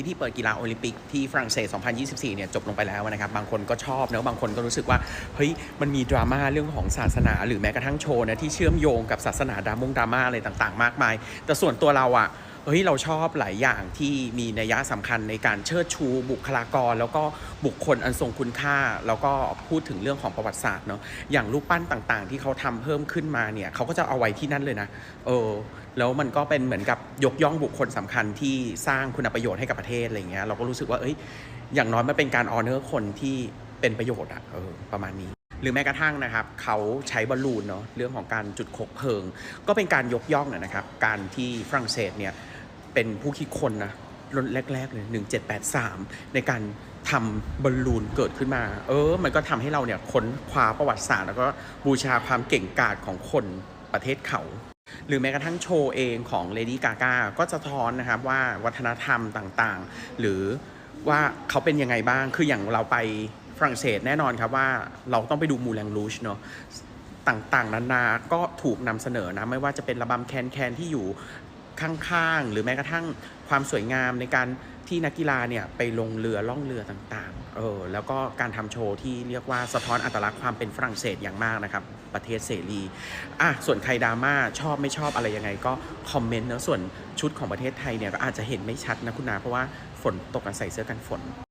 พิธีเปิดกีฬาโอลิมปิกที่ฝรั่งเศส 2024 เนี่ยจบลงไปแล้วนะครับ บางคนก็ชอบนะบางคนก็รู้สึกว่าเฮ้ยมันมีดราม่าเรื่องของศาสนา หรือแม้กระทั่งโชว์นะที่เชื่อมโยงกับศาสนาดรามงดราม่าอะไรต่างๆ มากมาย แต่ส่วนตัวเราอะเฮ้ยเราชอบหลายอย่างที่มีนัยยะสำคัญในการเชิดชูบุคลากร แล้วก็บุคคลอันทรงคุณค่า แล้วก็พูดถึงเรื่องของประวัติศาสตร์เนาะอย่างรูปปั้นต่างๆ ที่เขาทำเพิ่มขึ้นมาเนี่ยเขาก็จะเอาไว้ที่นั่นเลยนะเออแล้วมันก็เป็นเหมือนกับยกย่องบุคคลสำคัญที่สร้างคุณประโยชน์ให้กับประเทศอะไรเงี้ยเราก็รู้สึกว่าเอ้ยอย่างน้อยมันเป็นการออเนอร์คนที่เป็นประโยชน์อะเออประมาณนี้ หรือแม้กระทั่งนะครับเขาใช้บอลลูนเนาะเรื่องของการจุดคบเพลิง ก็เป็นการยกย่องนะครับ การที่ฝรั่งเศสเนี่ยเป็นผู้คิดคนนะรุ่นแรกๆเลย1783 ในการทำบอลลูนเกิดขึ้นมา เออ มันก็ทำให้เราเนี่ยค้นคว้าประวัติศาสตร์ แล้วก็บูชาความเก่งกาจของคนประเทศเขา หรือแม้กระทั่งโชว์เองของ Lady Gaga ก็จะท้อนนะครับว่าวัฒนธรรมต่างๆ หรือว่าเขาเป็นยังไงบ้าง คืออย่างเราไป ฝรั่งเศสแน่นอนครับว่าเราต้องไปดูมูแลงลูชเนาะต่างๆ นานาก็ถูกนำเสนอนะ ไม่ว่าจะเป็นระบำแคนแคนที่อยู่ข้างๆ หรือแม้กระทั่งความสวยงามในการที่นักกีฬาเนี่ยไปลงเรือล่องเรือต่างๆ เออแล้วก็การทำโชว์ที่เรียกว่าสะท้อนอัตลักษณ์ความเป็นฝรั่งเศสอย่างมากนะครับ ประเทศเสรี อะส่วนใครดราม่าชอบไม่ชอบอะไรยังไงก็คอมเมนต์เนะส่วนชุดของประเทศไทยเนี่ยก็อาจจะเห็นไม่ชัดนะคุณนาเพราะว่าฝนตกกันใส่เสื้อกันฝน